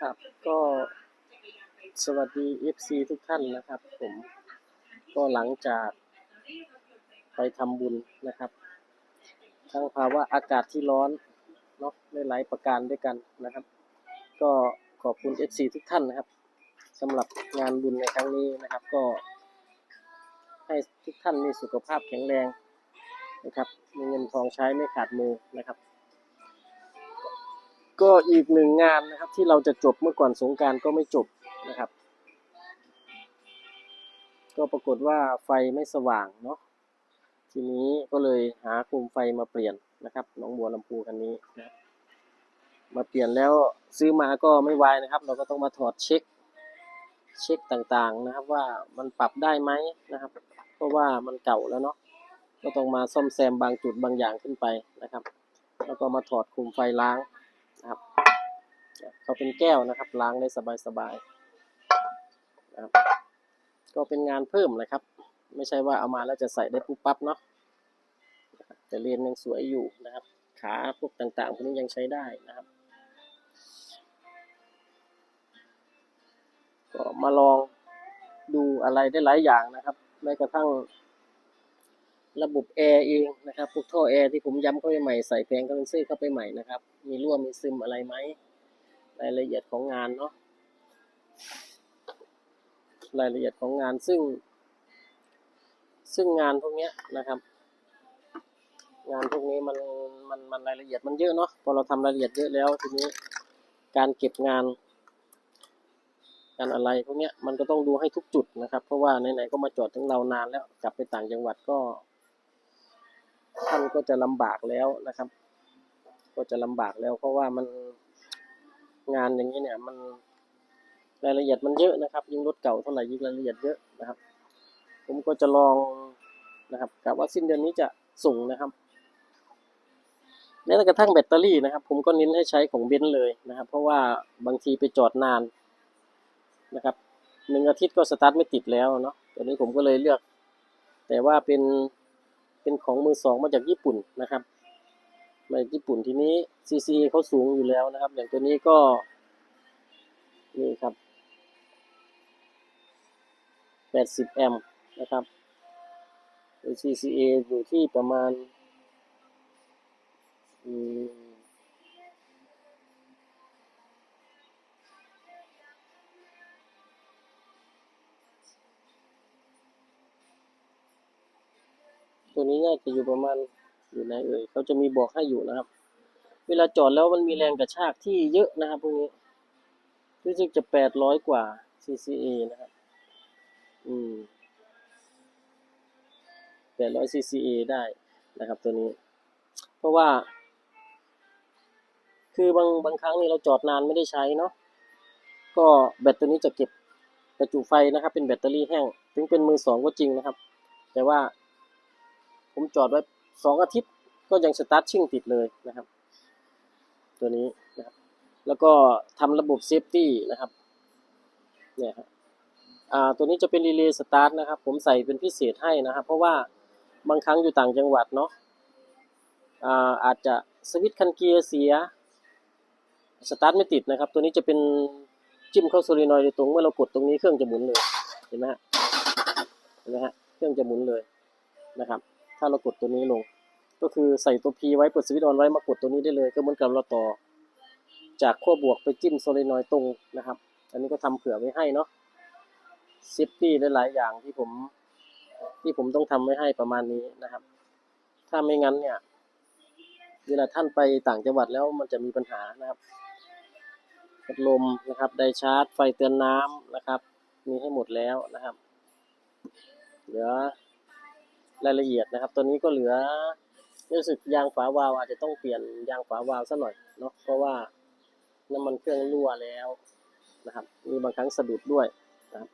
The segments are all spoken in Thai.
ครับ ก็สวัสดี FC ทุกท่านนะครับผมก็หลังจากไปทำบุญนะครับทั้งภาวะอากาศที่ร้อนเนาะในหลายประการด้วยกันนะครับ ก็ขอบคุณ FC ทุกท่านนะครับสำหรับงานบุญในครั้งนี้นะครับ ก็ให้ทุกท่านมีสุขภาพแข็งแรงนะครับ มีเงินทองใช้ไม่ขาดมือนะครับ ก็อีกหนึ่งงานนะครับที่เราจะจบเมื่อก่อนสงการก็ไม่จบนะครับ ก็ปรากฏว่าไฟไม่สว่างเนาะทีนี้ก็เลยหาคุมไฟมาเปลี่ยนนะครับหน้องบัวลำพูคันนี้นะมาเปลี่ยนแล้วซื้อมาก็ไม่ไวนะครับ เราก็ต้องมาถอดเช็คเช็คต่างๆนะครับ ว่ามันปรับได้ไหมนะครับ เพราะว่ามันเก่าแล้วเนาะก็ต้องมาซ่อมแซมบางจุดบางอย่างขึ้นไปนะครับ แล้วก็มาถอดคุมไฟล้าง นะครับเขาเป็นแก้วนะครับ ล้างได้สบายๆนะครับ ก็เป็นงานเพิ่มเลยครับ ไม่ใช่ว่าเอามาแล้วจะใส่ได้ปุ๊บปั๊บเนาะแต่เรียนยังสวยอยู่นะครับ ขาพวกต่างๆพวกนี้ยังใช้ได้นะครับ ก็มาลองดูอะไรได้หลายอย่างนะครับแม้กระทั่ง ระบบแอร์เองนะครับพวกท่อแอร์ที่ผมย้ำเข้าไปใหม่ใส่แผงคอนเดนเซอร์เข้าไปใหม่นะครับ มีรั่วมีซึมอะไรไหมรายละเอียดของงานเนาะรายละเอียดของงานซึ่ง ซึ่งงานพวกนี้นะครับ งานพวกนี้มันมันมันรายละเอียดมันเยอะเนาะพอเราทำรายละเอียดเยอะแล้วทีนี้การเก็บงานการอะไรพวกนี้มันก็ต้องดูให้ทุกจุดนะครับ เพราะว่าไหนๆก็มาจอดถึงเรานานแล้วกลับไปต่างจังหวัดก็ ท่านก็จะลำบากแล้วนะครับ ก็จะลำบากแล้วเพราะว่ามันงานอย่างนี้เนี่ยมันรายละเอียดมันเยอะนะครับ ยิ่งรถเก่าเท่าไหร่ยิ่งรายละเอียดเยอะนะครับ ผมก็จะลองนะครับกะว่าสิ้นเดือนนี้จะส่งนะครับแม้กระทั่งแบตเตอรี่นะครับ ผมก็เน้นให้ใช้ของเบนซ์เลยนะครับ เพราะว่าบางทีไปจอดนานนะครับหนึ่งอาทิตย์ก็สตาร์ทไม่ติดแล้วเนาะตอนนี้ผมก็เลยเลือก แต่ว่าเป็น เป็นของมือสองมาจากญี่ปุ่นนะครับ มาจากญี่ปุ่นทีนี้ CCA เขาสูงอยู่แล้วนะครับ อย่างตัวนี้ก็นี่ครับ80แอมป์นะครับ CCA อยู่ที่ประมาณอืม ตัวนี้น่าจะอยู่ประมาณอยู่ไหนเอ่ยเขาจะมีบอกให้อยู่นะครับ เวลาจอดแล้วมันมีแรงกระชากที่เยอะนะครับพวกนี้รู้สึกจะ800กว่า CCA นะครับ อืม800 CCA ได้นะครับตัวนี้ เพราะว่า คือบางบางครั้งนี่เราจอดนานไม่ได้ใช้เนาะก็แบตตัวนี้จะเก็บประจุไฟนะครับ เป็นแบตเตอรี่แห้ง ถึงเป็นมือสองก็จริงนะครับ แต่ว่า ผมจอดไว้สองอาทิตย์ก็ยังสตาร์ทชิ่งติดเลยนะครับ ตัวนี้นะครับ แล้วก็ทำระบบเซฟตี้นะครับ เนี่ยครับอ่าตัวนี้จะเป็นรีเลย์สตาร์ทนะครับ ผมใส่เป็นพิเศษให้นะครับ เพราะว่าบางครั้งอยู่ต่างจังหวัดเนาะอ่าอาจจะสวิตช์คันเกียร์เสียสตาร์ทไม่ติดนะครับ ตัวนี้จะเป็นจิ้มเข้าโซลินอยด์โดยตรงเมื่อเรากดตรงนี้เครื่องจะหมุนเลยเห็นไหมฮะเห็นไหมฮะเครื่องจะหมุนเลยนะครับ ถ้าเรากดตัวนี้ลง ก็คือใส่ตัว P ไว้เปิดสวิตช์ออนไว้มากดตัวนี้ได้เลย ก็เหมือนกับเราต่อ จากขั้วบวกไปจิ้มโซลินอยด์ตรงนะครับ อันนี้ก็ทำเผื่อไว้ให้เนาะเซฟตี้หลายๆอย่างที่ผมที่ผมต้องทำไว้ให้ประมาณนี้นะครับ ถ้าไม่งั้นเนี่ย เวลาท่านไปต่างจังหวัดแล้วมันจะมีปัญหานะครับพัดลมนะครับ ไดชาร์จ ไฟเตือนน้ำนะครับ มีให้หมดแล้วนะครับ เหลือ รายละเอียดนะครับ ตัวนี้ก็เหลือรู้สึกยางฝาวาล์วอาจจะต้องเปลี่ยนยางฝาวาล์วซะหน่อยเนาะเพราะว่าน้ำมันเครื่องรั่วแล้วนะครับ มีบางครั้งสะดุดด้วยนะครับ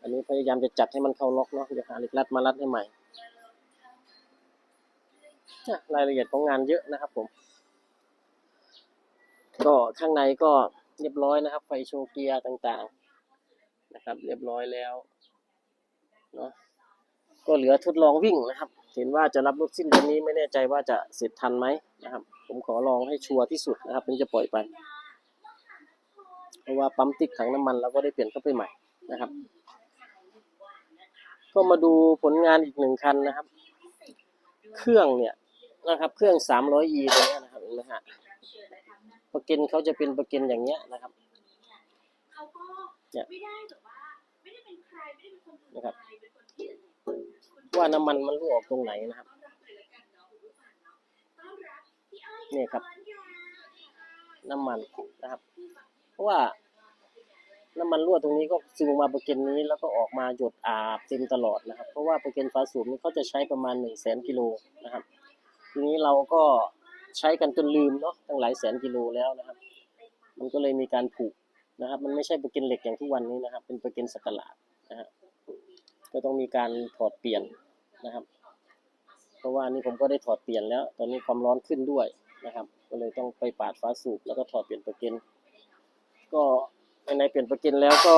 อันนี้พยายามจะจัดให้มันเข้าล็อกเนาะเดี๋ยวหาเหล็กรัดมารัดให้ใหม่รายละเอียดของงานเยอะนะครับ ผม ก็ข้างในก็เรียบร้อยนะครับ ไฟโชว์เกียร์ต่าง ๆ นะครับ เรียบร้อยแล้วเนาะ ก็เหลือทดลองวิ่งนะครับ เห็นว่าจะรับรถสิ้นเดือนนี้ไม่แน่ใจว่าจะเสร็จทันไหมนะครับ ผมขอลองให้ชัวร์ที่สุดนะครับถึงจะปล่อยไป เพราะว่าปั๊มติ๊กถังน้ำมันเราก็ได้เปลี่ยนเข้าไปใหม่นะครับ ก็มาดูผลงานอีกหนึ่งคันนะครับ เครื่องเนี่ยนะครับ เครื่อง 300e ตัวเนี้ยนะครับเห็นไหมฮะประกันเขาจะเป็นประกันอย่างเงี้ยนะครับเนี่ยไม่ได้แบบว่าไม่ได้เป็นใครไม่ได้เป็นคนอื่นนะครับ ว่าน้ำมันมันรั่วออกตรงไหนนะครับนี่ครับ น้ำมันนะครับ เพราะว่าน้ำมันรั่วตรงนี้ก็ซึมมาประกันนี้แล้วก็ออกมาหยดอาบเต็มตลอดนะครับ เพราะว่าประกันฟ้าสูบนี้เขาจะใช้ประมาณหนึ่งแสนกิโลนะครับ ทีนี้เราก็ใช้กันจนลืมเนาะตั้งหลายแสนกิโลแล้วนะครับ มันก็เลยมีการผุนะครับ มันไม่ใช่ประกันเหล็กอย่างทุกวันนี้นะครับ เป็นประกันสกหลาดนะฮะ ก็ต้องมีการถอดเปลี่ยนนะครับ เพราะว่านี่ผมก็ได้ถอดเปลี่ยนแล้ว ตอนนี้ความร้อนขึ้นด้วยนะครับ ก็เลยต้องไปปาดฟ้าสูบแล้วก็ถอดเปลี่ยนประกันก็ในเปลี่ยนประกันแล้วก็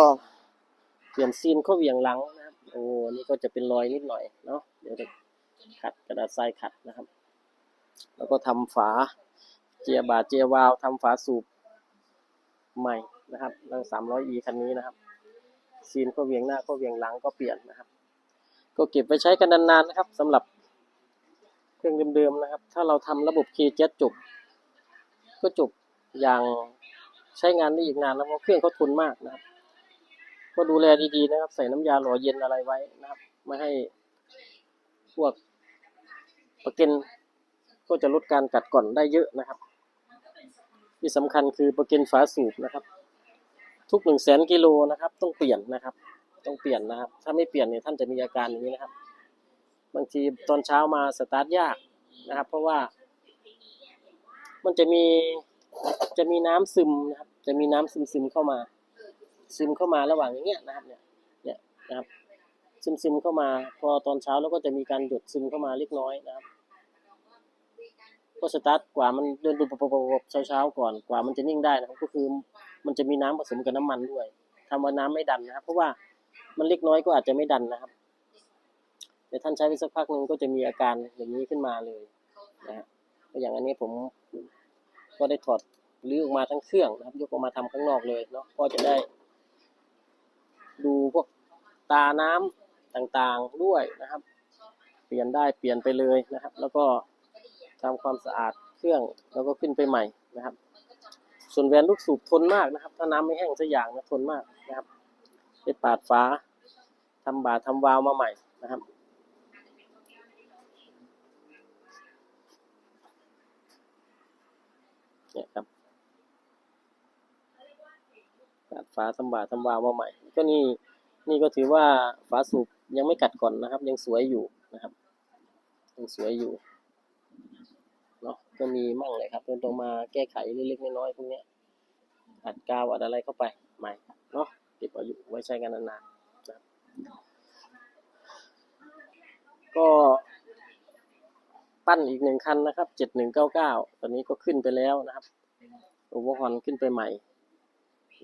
เปลี่ยนซีนเข้าเหวี่ยงหลังนะครับ โอ้นี่ก็จะเป็นรอยนิดหน่อยเนาะเดี๋ยวจะขัดกระดาษทรายขัดนะครับ แล้วก็ทำฝาเจียบาเจียวาวทำฝาสูบใหม่นะครับแล้วสามร้อยอีคันนี้นะครับ ซีนก็เวียงหน้าก็เวียงหลังก็เปลี่ยนนะครับ ก็เก็บไว้ใช้กันนานๆนะครับสำหรับเครื่องเดิมๆนะครับ ถ้าเราทำระบบเคเจ็จบ ก็จบอย่างใช้งานได้อีกนานแล้วเพราะเครื่องเขาทนมากนะครับ ก็ดูแลดีๆนะครับ ใส่น้ำยาหล่อเย็นอะไรไว้นะครับ ไม่ให้พวกประกันก็จะลดการกัดก่อนได้เยอะนะครับ ที่สำคัญคือประกันฝาสูบนะครับ ทุกหนึ่งแสนกิโลนะครับ ต้องเปลี่ยนนะครับ ต้องเปลี่ยนนะครับ ถ้าไม่เปลี่ยนเนี่ยท่านจะมีอาการอย่างนี้นะครับ บางทีตอนเช้ามาสตาร์ทยากนะครับ เพราะว่า มันจะมีจะมีน้ำซึมนะครับ จะมีน้ำซึมซึมเข้ามา ซึมเข้ามาระหว่างอย่างเงี้ยนะครับ เนี่ยเนี่ยนะครับ ซึมซึมเข้ามา พอตอนเช้าแล้วก็จะมีการหยดซึมเข้ามาเล็กน้อยนะครับก็สตาร์ทกว่ามันเดินดูปบๆเช้าเช้าๆก่อนกว่ามันจะนิ่งได้นะครับ ก็คือ มันจะมีน้ำผสมกับน้ำมันด้วยทำว่าน้ำไม่ดันนะครับ เพราะว่ามันเล็กน้อยก็อาจจะไม่ดันนะครับ แต่ท่านใช้ไปสักพักหนึ่งก็จะมีอาการอย่างนี้ขึ้นมาเลยนะฮะอย่างอันนี้ผมก็ได้ถอดรื้อออกมาทั้งเครื่องนะครับ ยกออกมาทำข้างนอกเลยเนาะก็จะได้ ดูพวกตาน้ำต่างๆด้วยนะครับ เปลี่ยนได้เปลี่ยนไปเลยนะครับ แล้วก็ทำความสะอาดเครื่องแล้วก็ขึ้นไปใหม่นะครับ ส่วนแวนลูกสูบทนมากนะครับ ถ้าน้ำไม่แห้งสักอย่างนะทนมากนะครับไปปาดฟ้าทำบาทำวาล์วมาใหม่นะครับเนี่ยครับตัดฝาทำบาทำวาล์วมาใหม่ ก็นี่นี่ก็ถือว่าฝาสูบยังไม่กัดก่อนนะครับ ยังสวยอยู่นะครับ ยังสวยอยู่ ก็มีมั่งเลยครับเดินตรงมาแก้ไขเล็กๆน้อยๆพวกนี้อัดกาวอัดอะไรเข้าไปใหม่เนาะเก็บอายุไว้ใช้กันนานๆนะครับก็ปั้นอีกหนึ่งคันนะครับเจ็ดหนึ่งเก้าเก้าตอนนี้ก็ขึ้นไปแล้วนะครับโอเวอร์ฮอนขึ้นไปใหม่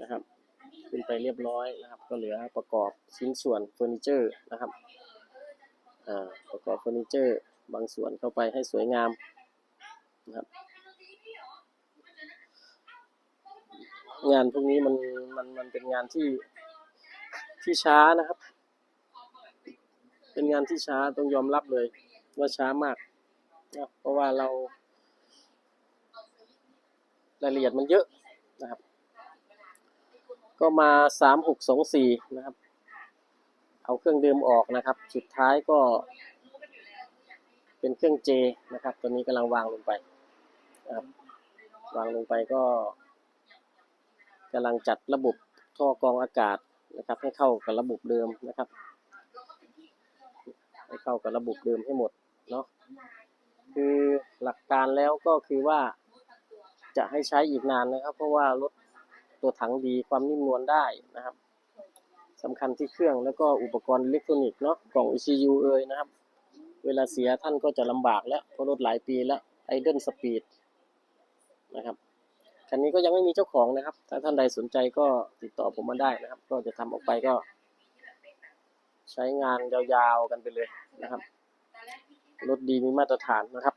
นะครับ ขึ้นไปเรียบร้อยนะครับ ก็เหลือประกอบชิ้นส่วนเฟอร์นิเจอร์นะครับอ่าประกอบเฟอร์นิเจอร์ บางส่วนเข้าไปให้สวยงาม นะครับ งานพวกนี้มันมันมันเป็นงานที่ที่ช้านะครับ เป็นงานที่ช้าต้องยอมรับเลย ว่าช้ามากนะเพราะว่าเรารายละเอียดมันเยอะนะครับ ก็มาสามหกสองสี่นะครับ เอาเครื่องเดิมออกนะครับ สุดท้ายก็เป็นเครื่องเจนะครับ ตัวนี้กำลังวางลงไป นะครับวางลงไปก็กำลังจัดระบบท่อกรองอากาศนะครับ ให้เข้ากับระบบเดิมนะครับ ให้เข้ากับระบบเดิมให้หมดเนาะคือหลักการแล้วก็คือว่าจะให้ใช้อีกนานนะครับ เพราะว่ารถตัวถังดีความนิ่มนวลได้นะครับสำคัญที่เครื่องแล้วก็อุปกรณ์อิเล็กทรอนิกส์เนาะกล่อง ECU เอ่ยนะครับ เวลาเสียท่านก็จะลำบากแล้วเพราะรถหลายปีแล้วไอเดนสปีด นะครับคันนี้ก็ยังไม่มีเจ้าของนะครับ ถ้าท่านใดสนใจก็ติดต่อผมมาได้นะครับ ก็จะทำออกไปก็ ใช้งานยาวๆกันไปเลยนะครับรถดีมีมาตรฐานนะครับ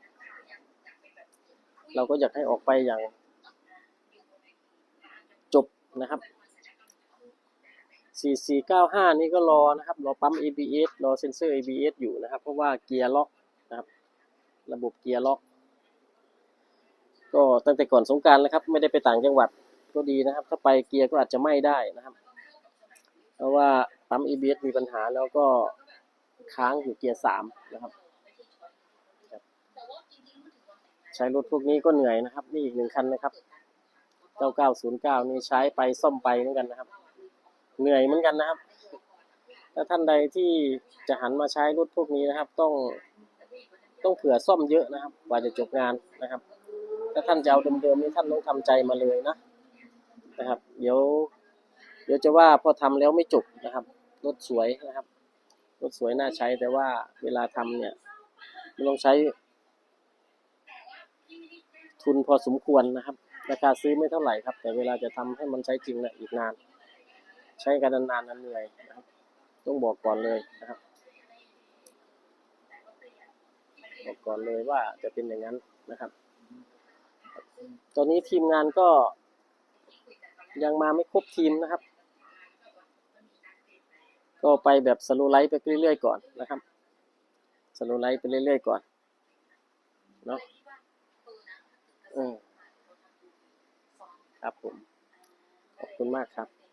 เราก็อยากให้ออกไปอย่าง จบนะครับ 4495 นี่ก็รอนะครับ รอปั๊ม ABS รอเซ็นเซอร์ ABS อยู่นะครับ เพราะว่าเกียร์ล็อกนะครับ ระบบเกียร์ล็อก ก็ตั้งแต่ก่อนสงกรารแล้วครับ ไม่ได้ไปต่างจังหวัดก็ดีนะครับ ถ้าไปเกียร์ก็อาจจะไหม้ได้นะครับ เพราะว่าปั๊ม ABS มีปัญหาแล้วก็ค้างอยู่เกียร์สามนะครับ ใช้รถพวกนี้ก็เหนื่อยนะครับ นี่อีกหนึ่งคันนะครับ9909นี่ใช้ไปซ่อมไปเหมือนกันนะครับ เหนื่อยเหมือนกันนะครับถ้าท่านใดที่จะหันมาใช้รถพวกนี้นะครับ ต้องต้องเผื่อซ่อมเยอะนะครับกว่าจะจบงานนะครับ ถ้าท่านจะเอาเดิมๆนี่ท่านต้องทำใจมาเลยนะนะครับ เดี๋ยว เดี๋ยวจะว่าพอทำแล้วไม่จบนะครับรถสวยนะครับรถสวยน่าใช้แต่ว่าเวลาทำเนี่ยมันต้องใช้ ทุนพอสมควรนะครับ ราคาซื้อไม่เท่าไหร่ครับ แต่เวลาจะทำให้มันใช้จริงนี่ยอีกนาน ใช้กันนานๆนั้นเหนื่อยนะครับต้องบอกก่อนเลยนะครับบอกก่อนเลยว่าจะเป็นอย่างนั้นนะครับ ตอนนี้ทีมงานก็ยังมาไม่ครบทีมนะครับ ก็ไปแบบสโลว์ไลท์ไปเรื่อยๆก่อนนะครับสโลว์ไลท์ไปเรื่อยๆก่อนเนาะอืมครับผม ขอบคุณมากครับ